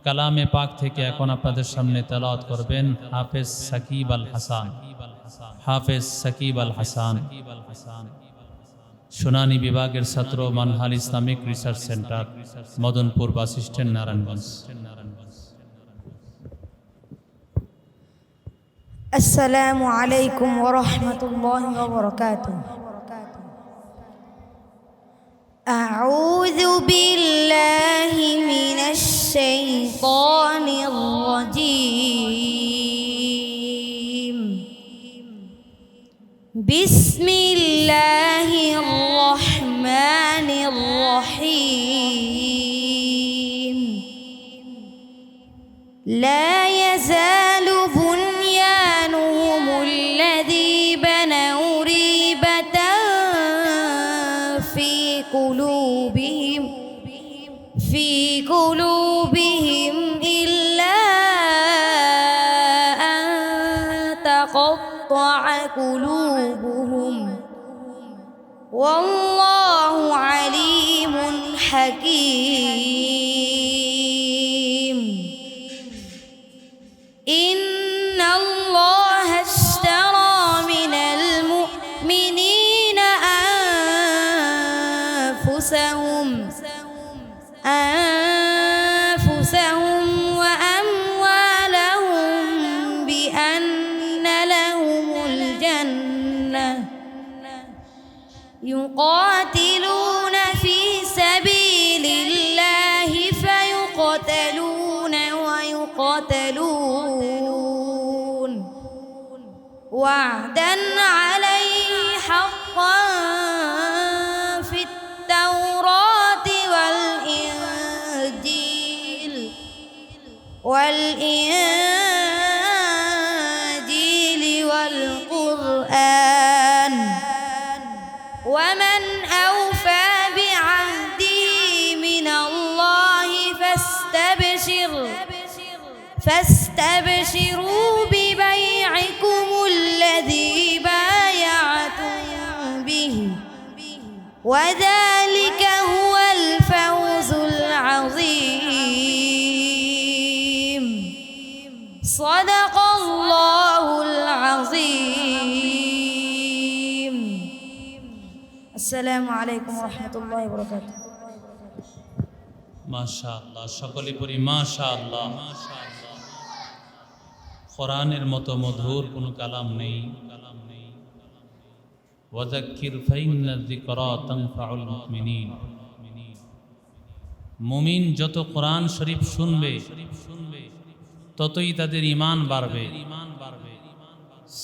কালামে পাক থেকে এখন আপনাদের সামনে তেলাওয়াত করবেন হাফেজ সাকিব আল হাসান হাফেজ সাকিব আল হাসান শুনানি বিভাগের ছাত্র Manhal Islamic research centre Madanpur bus stand Narayanganj السلام عليكم ورحمة الله وبركاته أعوذ بالله من الشيطان الرجيم. بسم الله الرحمن الرحيم. لا يزال بنيانهم الذي بنوا ريبة في قلوبهم في قلوبهم تقطع قلوبهم. والله عليم حكيم. وعدا عليه حقا في التوراة والإنجيل والإنجيل والقرآن. ومن أوفى فاستبشروا ببيعكم الذي بايعتم به. وذلك هو الفوز العظيم. صدق الله العظيم. السلام عليكم ورحمة الله وبركاته. ما شاء الله شكرا لبري ما شاء الله ما شاء الله কোরআনের মতো মধুর কোনো কালাম নেই। ওয়াজাক্কির ফাইন্না যিকরা তানফাউল মুমিনিন। মুমিন যত কোরআন শরীফ শুনবে, ততই তাদের ইমান বাড়বে।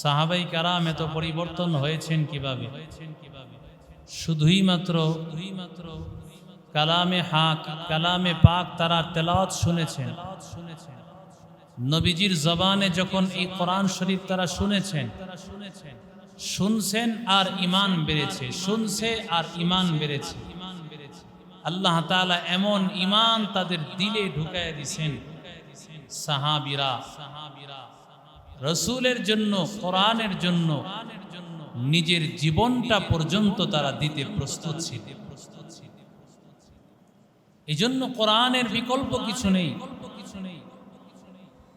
সাহাবাই কারাম এত পরিবর্তন হয়েছেন কীভাবে? শুধুই মাত্র কালামে হাক, কালামে পাক তারা তেলাওয়াত শুনেছেন শুনেছেন। নবীজির জবানে যখন এই কোরআন শরীফ তারা শুনেছেন, শুনছেন আর ইমান বেড়েছে, শুনছে আর ইমান বেড়েছে। আল্লাহ তাআলা এমন ইমান তাদের দিলে ঢুকায় দিছেন। সাহাবিরা, রসুলের জন্য, কোরআনের জন্য, নিজের জীবনটা পর্যন্ত তারা দিতে প্রস্তুত ছিল। এই জন্য কোরআনের বিকল্প কিছু নেই।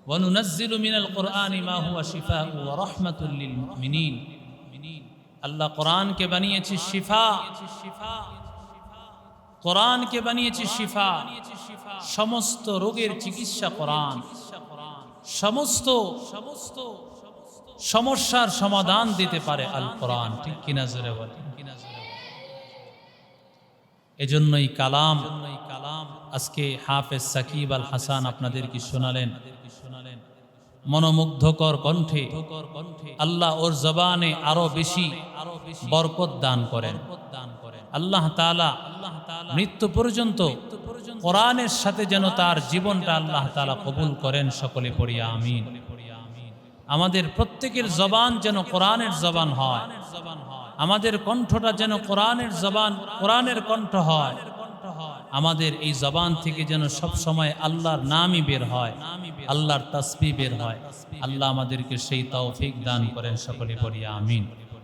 وننزل من القرآن ما هو شفاء ورحمة للمؤمنين আল্লাহ কোরআনকে বানিয়েছে শিফা কোরআনকে বানিয়েছে শিফা সমস্ত রোগের চিকিৎসা কোরআন সমস্ত সমস্ত সমস্যার সমাধান দিতে পারে আল কোরআন ঠিক কিনা জোরে বলে এজন্যই কালাম। কালাম আজকে হাফেজ সাকিব আল হাসান আপনাদের কি শোনালেন। মনোমুগ্ধকর কণ্ঠে আল্লাহ ওর জবানে আরও বেশি আরও বেশি বরকত দান করেন। আল্লাহ তাআলা মৃত্যু পর্যন্ত কোরআনের সাথে যেন তার জীবনটা আল্লাহ তালা কবুল করেন, সকলে পড়িয়া আমিন। আমাদের প্রত্যেকের জবান যেন কোরআনের জবান হয় জবান হয়। আমাদের কণ্ঠটা যেন কোরআনের জবান, কোরআনের কণ্ঠ হয়। আমাদের এই জবান থেকে যেন সব সময় আল্লাহর নামই বের হয়, আল্লাহর তসবি বের হয়। আল্লাহ আমাদেরকে সেই তৌফিক দান করেন, সকলে পড়িয়া আমিন।